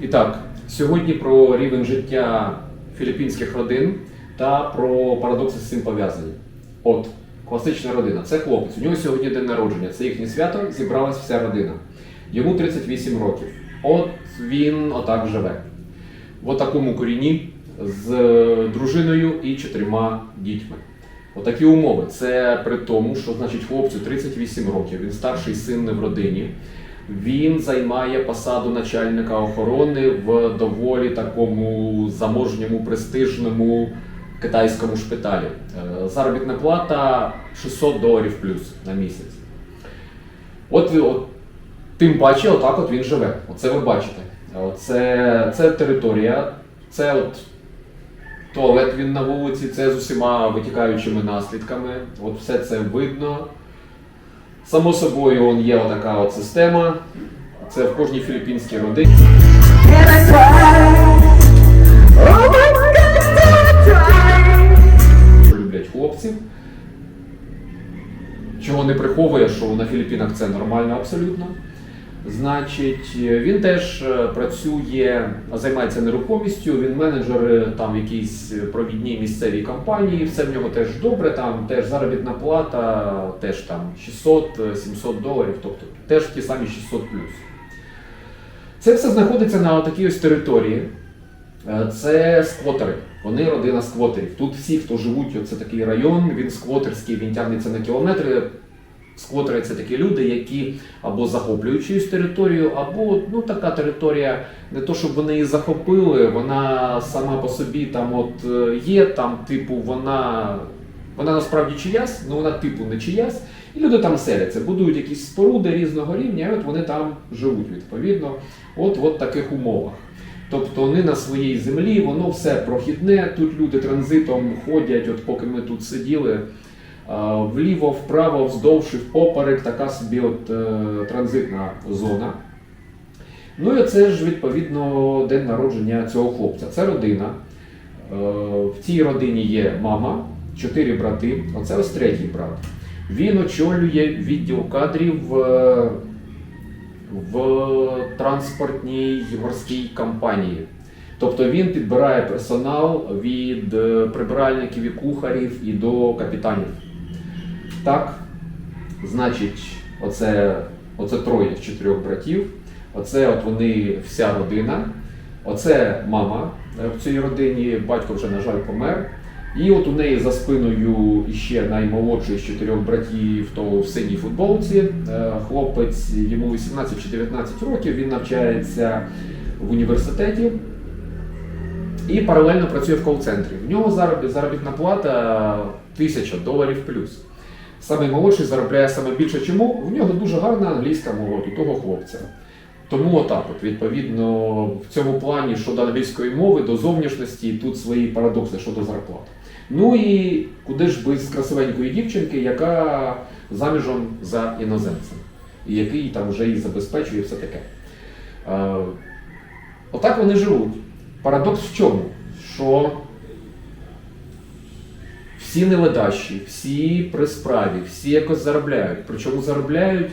І так, сьогодні про рівень життя філіппінських родин та про парадокси з цим пов'язані. От, класична родина. Це хлопець. У нього сьогодні день народження. Це їхнє свято, зібралась вся родина. Йому 38 років. От він отак живе. В такому коріні з е, дружиною і чотирма дітьми. Отакі умови. Це при тому, що значить хлопцю 38 років, він старший син в родині. Він займає посаду начальника охорони в доволі такому заможньому, престижному китайському шпиталі. Е, Заробітна плата 600 доларів плюс на місяць. От, от тим паче, отак от він живе. Оце ви бачите. Це, це територія, це от туалет він на вулиці, це з усіма витікаючими наслідками. От все це видно. Само собою он є отака от система. Це в кожній філіппінській родині. Люблять хлопців. Чого не приховує, що на Філіппінах це нормально абсолютно. Значить, він теж е, працює, займається нерухомістю, він менеджер е, там якійсь провідній місцевій компанії, все в нього теж добре, там теж заробітна плата, теж там 600-700 доларів, тобто теж ті самі 600 плюс. Це все знаходиться на такій ось території. Е, Це сквотери. Вони родина сквотерів. Тут всі, хто живуть, це такий район, він сквотерський, він тягнеться на кілометри. Сквотери такі люди, які або захоплюють чиюсь територію, або ну така територія, не то щоб вони її захопили, вона сама по собі там от е, є, там, типу, вона, вона насправді чиясь, але вона типу не чиясь. І люди там селяться, будують якісь споруди різного рівня, і от вони там живуть відповідно, от в таких умовах. Тобто вони на своїй землі, воно все прохідне. Тут люди транзитом ходять, от поки ми тут сиділи, вліво, вправо, вздовж і впоперек, така собі от е, транзитна зона. Ну і це ж відповідно день народження цього хлопця. Це родина. Е, В цій родині є мама, чотири брати. Оце ось третій брат. Він очолює відділ кадрів е, в транспортній морській компанії. Тобто він підбирає персонал від е, прибиральників і кухарів і до капітанів. Так, значить, оце, оце троє з чотирьох братів. Оце от вони вся родина. Оце мама е, в цій родині, батько вже, на жаль, помер. І от у неї за спиною іще наймолодший з чотирьох братів, то в синій футболці. Е, Хлопець йому 18 чи 19 років, він навчається в університеті і паралельно працює в кол-центрі. В нього заробітна плата 1000 доларів плюс. Саме молодший заробляє саме більше. Чому? В нього дуже гарна англійська мова у того хлопця. Тому отак, от, відповідно, в цьому плані щодо англійської мови, до зовнішності, тут свої парадокси щодо зарплат. Ну і куди ж без красивенької дівчинки, яка заміжом за іноземцем, і який там вже її забезпечує все таке. Е, отак вони живуть. Парадокс в чому? Що всі неледащі, всі при справі, всі якось заробляють. Причому заробляють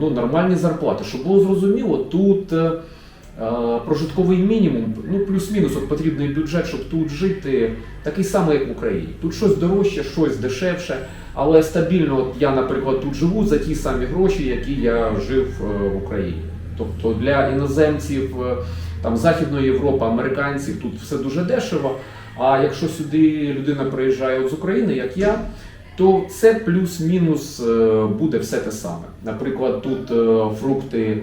ну, нормальні зарплати. Щоб було зрозуміло, тут е, е, прожитковий мінімум, ну плюс-мінус от потрібний бюджет, щоб тут жити, такий самий, як в Україні. Тут щось дорожче, щось дешевше, але стабільно, от я, наприклад, тут живу за ті самі гроші, які я жив е, в Україні. Тобто для іноземців е, там Західної Європи, американців тут все дуже дешево. А якщо сюди людина приїжджає з України, як я, то це плюс-мінус е, буде все те саме. Наприклад, тут е, фрукти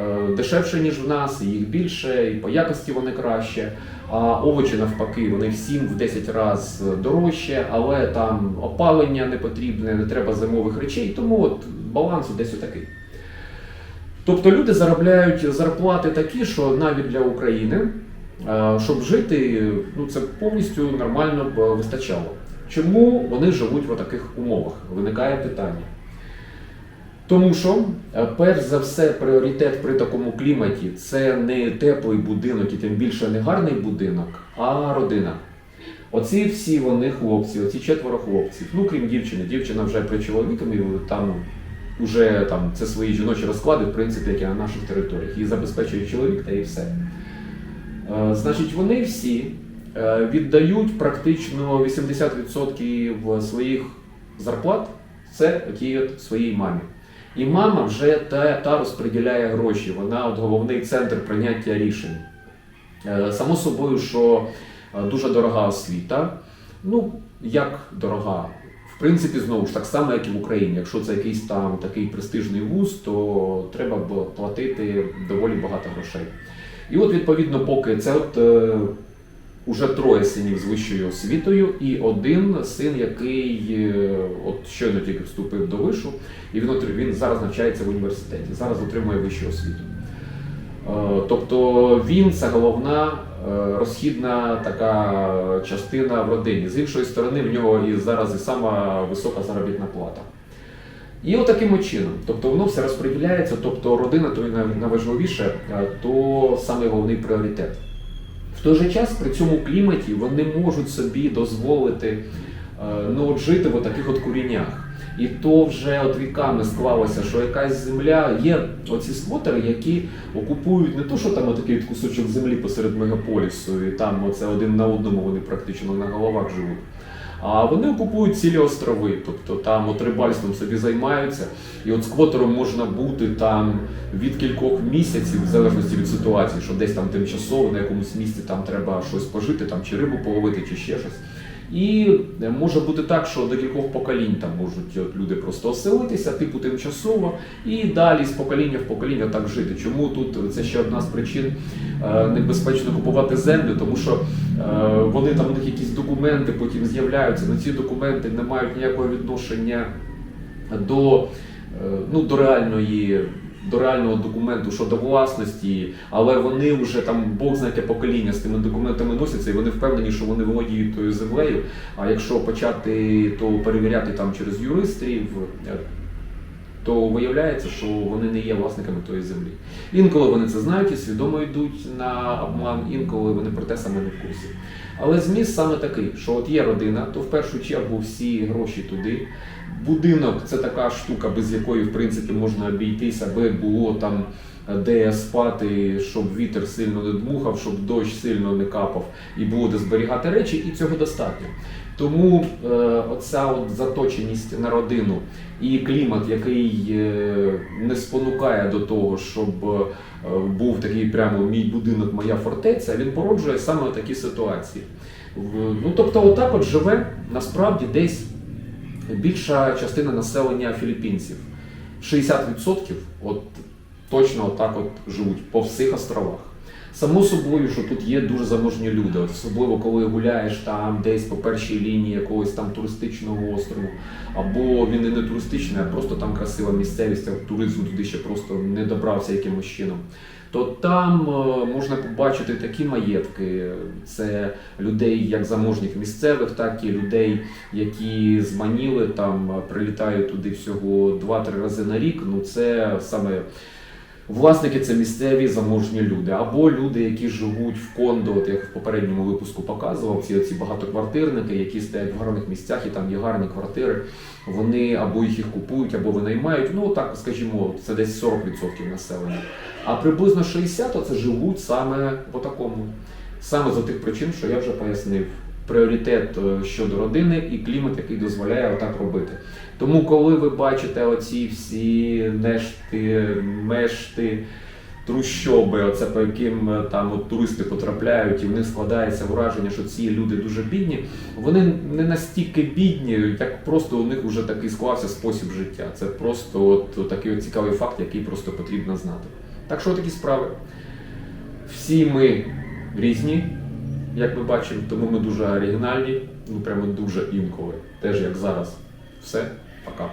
е, дешевше, ніж в нас, їх більше, і по якості вони краще. А овочі навпаки, вони в 7-10 разів дорожче, але там опалення не потрібне, не треба зимових речей, тому от баланс десь отакий. Тобто люди заробляють зарплати такі, що навіть для України, щоб жити, ну це повністю нормально б вистачало. Чому вони живуть в таких умовах? Виникає питання. Тому що, е, перш за все, пріоритет при такому кліматі це не теплий будинок і тим більше не гарний будинок, а родина. Оці всі вони хлопці, оці четверо хлопців, ну крім дівчини, дівчина вже при чоловіком, і там вже там це свої жіночі розклади, в принципі, як і на наших територіях. Її забезпечує чоловік та і все. Е, Значить, вони всі е, віддають практично 80% своїх зарплат це своїй мамі. І мама вже та, та розподіляє гроші. Вона от головний центр прийняття рішень. Е, Само собою, що дуже дорога освіта. Ну, як дорога? В принципі, знову ж так само, як і в Україні. Якщо це якийсь там такий престижний вуз, то треба платити доволі багато грошей. І от, відповідно, поки це от е, уже троє синів з вищою освітою, і один син, який е, от щойно тільки вступив до вишу, і він, він зараз навчається в університеті, зараз отримує вищу освіту. Е, Тобто він це головна е, розхідна така частина в родині. З іншої сторони, в нього і зараз і сама висока заробітна плата. І от таким от чином, тобто воно все розподіляється, тобто родина то і найважливіше, то саме головний пріоритет. В той же час при цьому кліматі вони можуть собі дозволити е, ну, от жити в таких от курінях. І то вже от віками склалося, що якась земля є оці сквотери, які окупують не то, що там отакий кусочок землі посеред мегаполісу, і там оце один на одному вони практично на головах живуть. А вони окупують цілі острови, тобто там от рибальством собі займаються, і от сквотером можна бути там від кількох місяців, в залежності від ситуації, що десь там тимчасово на якомусь місці там треба щось пожити, там чи рибу половити, чи ще щось. І е, може бути так, що до кількох поколінь там можуть люди просто оселитися, типу тимчасово, і далі з покоління в покоління так жити. Чому тут це ще одна з причин е, небезпечно купувати землю, тому що вони там у них якісь документи потім з'являються. але ці документи не мають ніякого відношення до, е, ну, до реальної. До реального документу щодо власності, але вони вже там Бог знає покоління з тими документами носяться, і вони впевнені, що вони володіють тою землею. А якщо почати то перевіряти там через юристів, е, то виявляється, що вони не є власниками тої землі. Інколи вони це знають і свідомо йдуть на обман, інколи вони про те саме не в курсі. Але зміст саме такий, що от є родина, то в першу чергу всі гроші туди. Будинок це така штука, без якої в принципі можна обійтися, аби було там де спати, щоб вітер сильно не дмухав, щоб дощ сильно не капав, і було де зберігати речі, і цього достатньо. Тому е, оця от заточеність на родину і клімат, який е, не спонукає до того, щоб е, був такий прямо мій будинок, моя фортеця, він породжує саме такі ситуації. В- Ну тобто, отак от живе насправді десь більша частина населення філіппінців. 60% от точно отак от живуть по всіх островах. Само собою, що тут є дуже заможні люди, особливо коли гуляєш там десь по першій лінії якогось там туристичного острову, або він і не туристичний, а просто там красива місцевість, а туризм туди ще просто не добрався якимось чином. То там е, можна побачити такі маєтки. Це людей як заможних місцевих, так і людей, які з Маніли там прилітають туди всього 2-3 рази на рік. Ну це саме Власники це місцеві заможні люди, або люди, які живуть в кондо, от як в попередньому випуску показував, ці оці багатоквартирники, які стоять в гарних місцях і там є гарні квартири. Вони або їх їх купують, або винаймають. Ну так, скажімо, це десь 40% населення. А приблизно 60% це живуть саме по такому. Саме за тих причин, що я вже пояснив. Пріоритет е, щодо родини і клімат, який дозволяє отак робити. Тому, коли ви бачите оці всі нешти, мешти, трущоби, оце по яким е, там от туристи потрапляють, і в них складається враження, що ці люди дуже бідні. Вони не настільки бідні, як просто у них вже такий склався спосіб життя. Це просто от такий от цікавий факт, який просто потрібно знати. Так що такі справи. Всі ми різні, як ми бачимо, тому ми дуже оригінальні, ну прямо дуже інколи. Теж як зараз. Все, пока.